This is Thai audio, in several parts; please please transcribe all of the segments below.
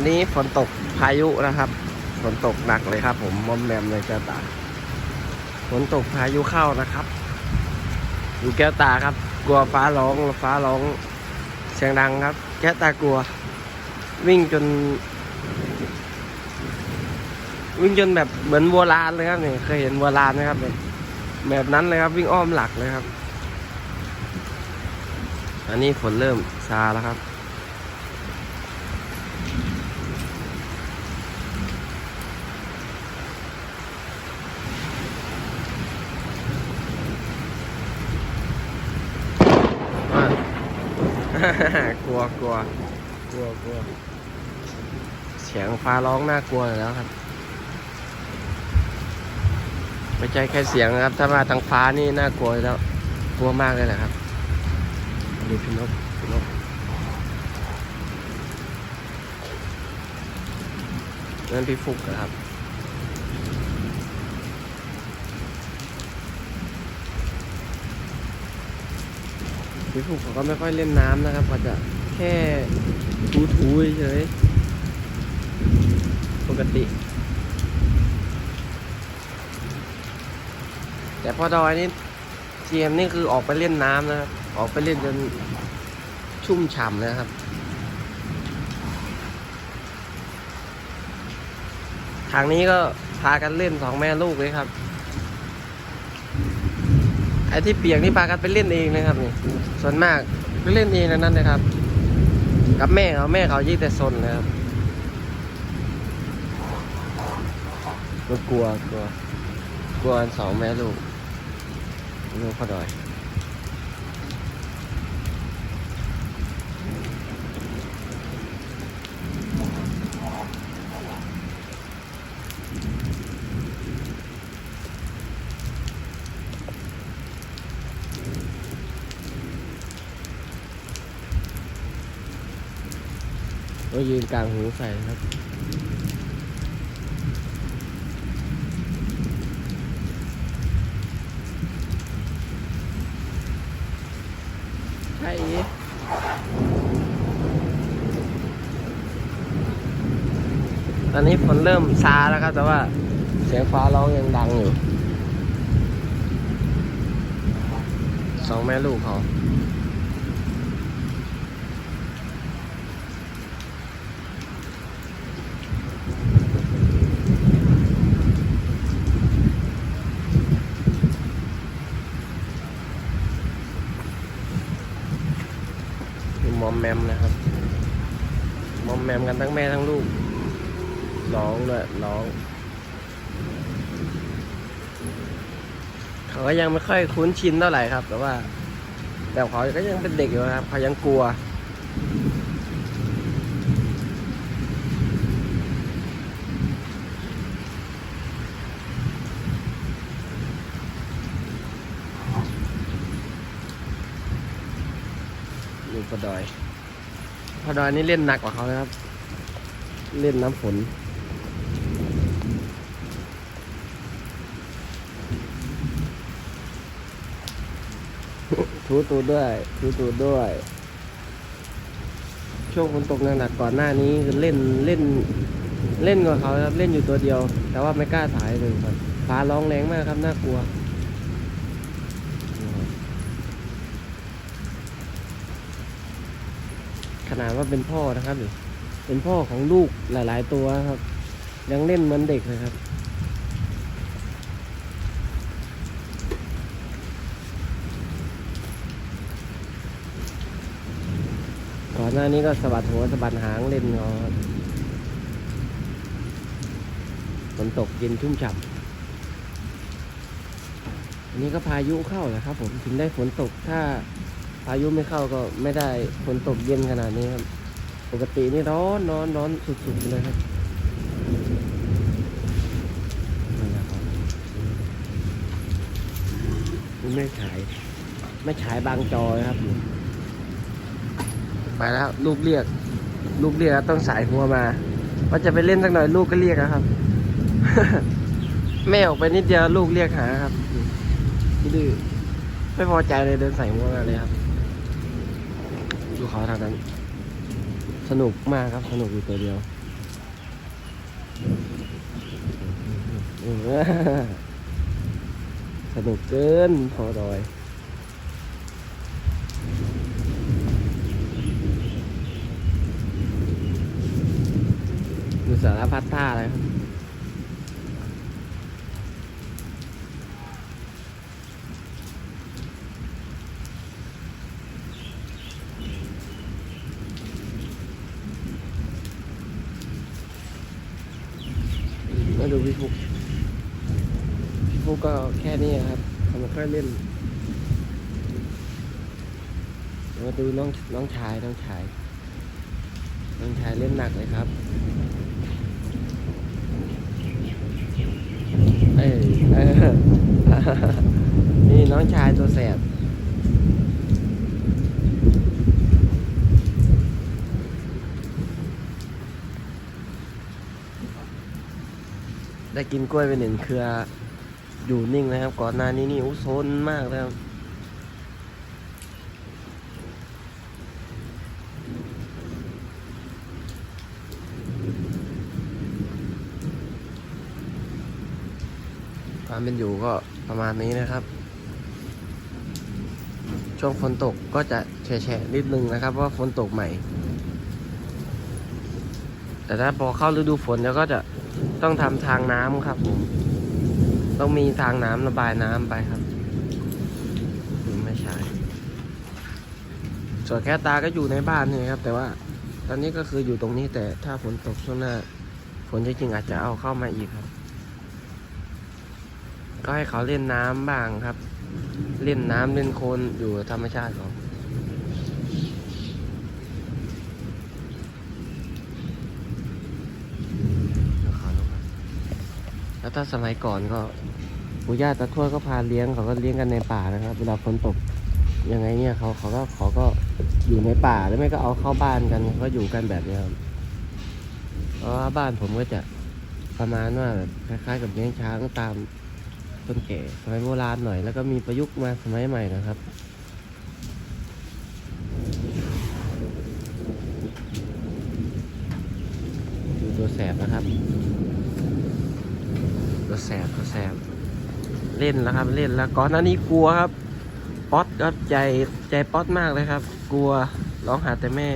วันนี้ฝนตกพายุนะครับ ฝนตกหนักเลยครับ ผมมอมแมมเลยแก้วตา ฝนตกพายุเข้านะครับ อยู่แก้วตาครับ กลัวฟ้าร้องฟ้าร้องเสียงดังครับ แก้วตากลัว วิ่งจน วิ่งจนแบบเหมือนวัวลานเลยครับเนี่ยเคยเห็นวัวลานไหมครับแบบแบบนั้นเลยครับ วิ่งอ้อมหลักเลยครับ อันนี้ฝนเริ่มซาแล้วครับ กลัวกลัวกลัวกลัวเสียงฟ้าร้องน่ากลัวอยู่แล้วครับ ไม่ใช่แค่เสียงนะครับ ถ้ามาทางฟ้านี่น่ากลัวอยู่แล้ว กลัวมากเลยแหละครับดูพี่นกพี่นกนั่นพี่ฟุกนะครับ พี่ฟุกเขาก็ไม่ค่อยเล่นน้ำนะครับเขาจะแค่ถูๆเฉยปกติ แต่พอดอยนี่เจียมนี่คือออกไปเล่นน้ำนะครับ ออกไปเล่นจนชุ่มฉ่ำนะครับ ทางนี้ก็พากันเล่นสองแม่ลูกเลยครับ ไอ้ที่เปียกนี่พากันไปเล่นเองนะครับนี่ส่วนมากไปเล่นเองนั่นนะครับ กับแม่เขาแม่เขายิ่งแต่ซนเลยครับก็กลัวกลัวกลัวสองแม่ลูกลูกพ่อดอย ก็ยืนกลางหูใส่ครับ ใช่ตอนนี้ฝนเริ่มซาแล้วครับ แต่ว่าเสียงฟ้าร้องยังดังอยู่ สองแม่ลูกเขา มอมแมมนะครับ มอมแมมกันทั้งแม่ทั้งลูกร้องด้วยร้องเขาก็ยังไม่ค่อยคุ้นชินเท่าไหร่ครับ แต่ว่า แต่เขาก็ยังเป็นเด็กอยู่นะครับเขายังกลัว อยู่ปอดอยปอดอยนี่เล่นหนักกว่าเขานะครับ เล่นน้ำฝนทูตูดด้วยทูตูดด้วย ช่วงฝนตกหนักๆก่อนหน้านี้คือเล่นเล่นเล่นกว่าเขาครับเล่นอยู่ตัวเดียว แต่ว่าไม่กล้าถ่ายเลยครับฟ้าร้องแรงมากครับน่ากลัว ข นาดว่าเป็นพ่อนะครับนี่เป็นพ่อของลูกหลาย ๆ ตัวครับ ยังเล่นเหมือนเด็กเลยครับก่อนหน้านี้ก็สะบัดหัวสะบัดหางเล่นงอฝนตกเย็นชุ่มฉ่ำอันนี้ก็พายุเข้าแหละครับผมถึงได้ฝนตกถ้าายุไม่เข้าก็ไม่ได้ฝนตกเย็นขนาดนี้ครับ ปกตินี่ร้อนร้อนร้อนสุดๆเลยครับไม่ฉาย ไม่ฉายบางจอครับ ไปแล้วลูกเรียก ลูกเรียกต้องสายหัวมา ว่าจะไปเล่นสักหน่อยลูกก็เรียกอะครับ แม่ออกไปนิดเดียวลูกเรียกหาครับดื้อไม่พอใจเลยเดินใส่หัวมาเลยครับ ดูเขาทางนั้น สนุกมากครับ สนุกอยู่ตัวเดียวสนุกเกินพอดอยดูสารพัดท่าเลยครับ ดูพี่ฟุกพี่ฟุกก็แค่นี้ครับทำมาค่อยเล่นมาดูน้องน้องชายน้องชายน้องชายเล่นหนักเลยครับเอยนี่น้องชายตัวแสบ ได้กินกล้วยไปหนึ่งเครืออยู่นิ่งนะครับ ก่อนหน้านี้นี่อุ้ซนมากแล้วความเป็นอยู่ก็ประมาณนี้นะครับ ช่วงฝนตกก็จะแฉะนิดนึงนะครับ เพราะว่าฝนตกใหม่ แต่ถ้าพอเข้าฤดูฝนแล้วก็จะ ต้องทำทางน้ำครับผม ต้องมีทางน้ำระบายน้ำไปครับไม่ใช่ส่วนแก้วตาก็อยู่ในบ้านนี่ครับ แต่ว่าตอนนี้ก็คืออยู่ตรงนี้แต่ถ้าฝนตกช่วงหน้าฝนจริงๆอาจจะเอาเข้ามาอีกครับ ก็ให้เขาเล่นน้ำบ้างครับ เล่นน้ำเล่นโคลนอยู่ธรรมชาติของ แล้วถ้าสมัยก่อนก็ปู่ย่าตาทวดก็พาเลี้ยงเขาก็เลี้ยงกันในป่านะครับ เวลาฝนตกยังไงเนี่ยเขาเขาก็เขาก็อยู่ในป่าแล้วไม่ก็เอาเข้าบ้านกันก็อยู่กันแบบเนี้ยครับเพราะว่าบ้านผมก็จะประมาณว่าแบบคล้ายๆ กับเลี้ยงช้างตามคนแก่สมัยโบราณหน่อย แล้วก็มีประยุกต์มาสมัยใหม่นะครับดูตัวแสบนะครับ ตัวแสบตัวแสบเล่นแล้วครับเล่นแล้วก่อนหน้านี้กลัวครับป๊อตครับใจใจป๊อตมากเลยครับ กลัวร้องหาแต่แม่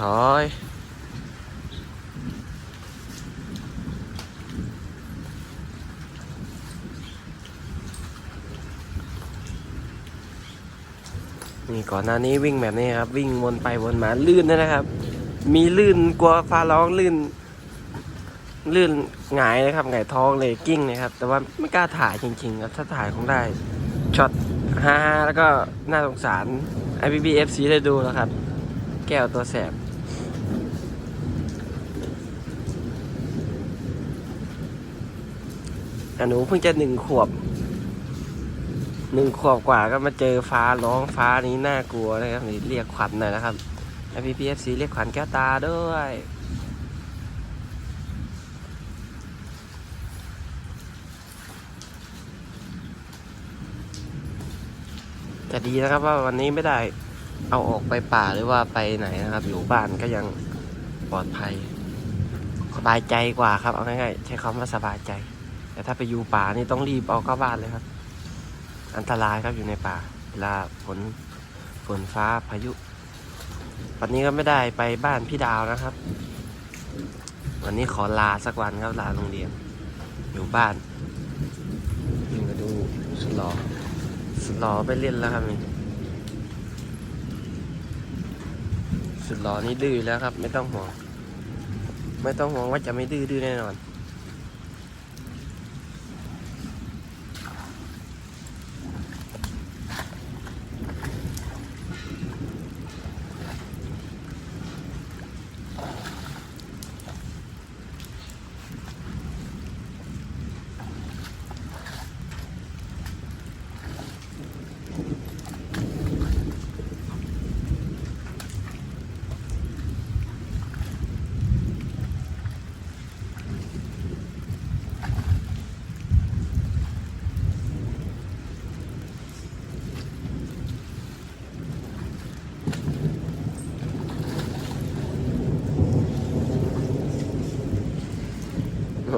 ถอย นี่ก่อนหน้านี้วิ่งแบบนี้ครับ วิ่งวนไปวนมาลื่นนะครับ มีลื่นกลัวฟ้าร้องลื่น ลื่นหงายนะครับหงายท้องเลยกิ้งนะครับ แต่ว่าไม่กล้าถ่ายจริงๆครับถ้าถ่ายคงได้ช็อตฮาๆแล้วก็น่าสงสาร i p b f c ได้ดูแล้วครับ แก้วตัวแสบแต่หนูเพิ่งจะหนึ่งขวบ หนึ่งขวบกว่าก็มาเจอฟ้าร้องฟ้านี้น่ากลัวนะครับนี่เรียกขวัญหน่อยนะครับ i p p f c เรียกขวัญแก้วตาด้วยจะดีนะครับว่าวันนี้ไม่ได้เอาออกไปป่าหรือว่าไปไหนนะครับ อยู่บ้านก็ยังปลอดภัย สบายใจกว่าครับเอาง่ายๆใช้คำว่าสบายใจ แต่ถ้าไปอยู่ป่านี่ต้องรีบเอาเข้าบ้านเลยครับ อันตรายครับอยู่ในป่าเวลาฝนฝนฟ้าพายุ วันนี้ก็ไม่ได้ไปบ้านพี่ดาวนะครับ วันนี้ขอลาสักวันครับลาโรงเรียน อยู่บ้านยิงมาดูสุดหล่อสุดหล่อไปเล่นแล้วครับนี่สุดหล่อนี่ดื้อแล้วครับ ไม่ต้องห่วง ไม่ต้องห่วงว่าจะไม่ดื้อดื้อแน่นอน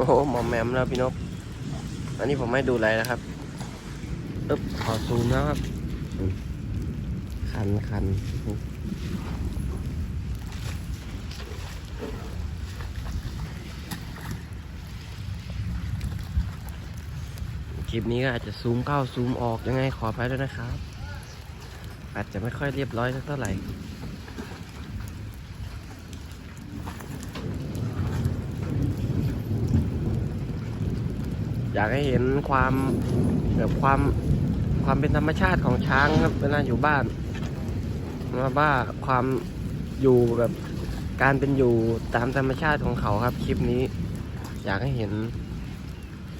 โอ้โหหมอมแมมแล้วพี่นพอันนี้ผมไม่ดูอะไรนะครับอึ๊บขอซูมนะครับ คันคันคลิปนี้ก็อาจจะซูมเข้าซูมออกยังไงขออภัยด้วยนะครับ อาจจะไม่ค่อยเรียบร้อยสักเท่าไหร่ อยากให้เห็นความแบบความความเป็นธรรมชาติของช้างครับเวลาอยู่บ้านว่าว่าความอยู่แบบการเป็นอยู่ตามธรรมชาติของเขาครับคลิปนี้ อยากให้เห็น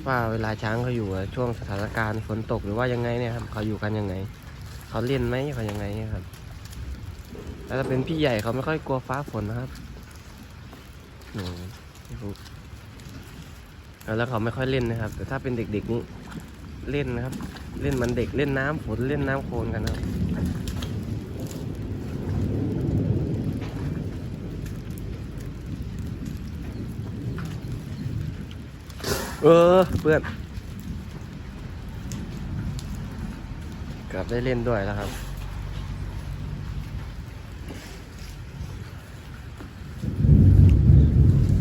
ว่าเวลาช้างเขาอยู่ช่วงสถานการณ์ฝนตกหรือว่ายังไงเนี่ยครับเขาอยู่กันยังไง เขาเล่นไหมเขายังไงครับแล้วถ้าเป็นพี่ใหญ่เขาไม่ค่อยกลัวฟ้าฝนนะครับอืมไม่รู้ แล้วเขาไม่ค่อยเล่นนะครับ แต่ถ้าเป็นเด็กๆนี่เล่นนะครับ เล่นมันเด็กเล่นน้ำฝนเล่นน้ำโคลนกันนะครับเออเพื่อนกือบได้เล่นด้วยแล้วครับ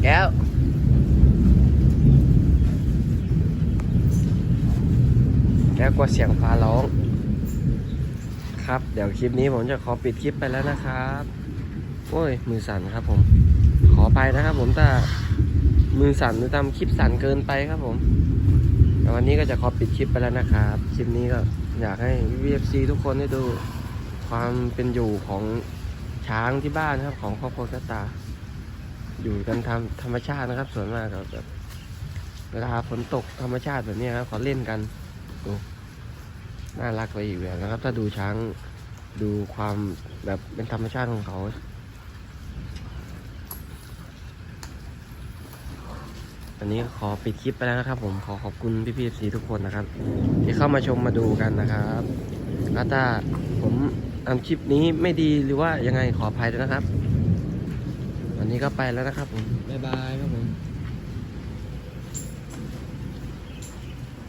แก้ว แล้วก็เสียงฟ้าร้อง ครับ เดี๋ยวคลิปนี้ผมจะขอปิดคลิปไปแล้วนะครับ โอ้ย มือสั่นครับผม ขอไปนะครับผมถ้ามือสั่นหรือทำคลิปสั่นเกินไปครับผม แต่วันนี้ก็จะขอปิดคลิปไปแล้วนะครับ คลิปนี้ก็อยากให้ VFC ทุกคนได้ดูความเป็นอยู่ของช้างที่บ้านนะครับ ของครอบครัวกตา อยู่กันทำธรรมชาตินะครับ ส่วนมากแบบเวลาฝนตกธรรมชาติแบบนี้ครับขาเล่นกัน น่ารักไปอีกแบบนะครับ ถ้าดูช้างดูความแบบเป็นธรรมชาติของเขาอันนี้ขอปิดคลิปไปแล้วนะครับ ผมขอขอบคุณพี่พีสีทุกคนนะครับ ที่เข้ามาชมมาดูกันนะครับแล้วถ้าผมทำคลิปนี้ไม่ดีหรือว่ายังไงขออภัยด้วยนะครับ วันนี้ก็ไปแล้วนะครับผมบ๊ายบายครับผม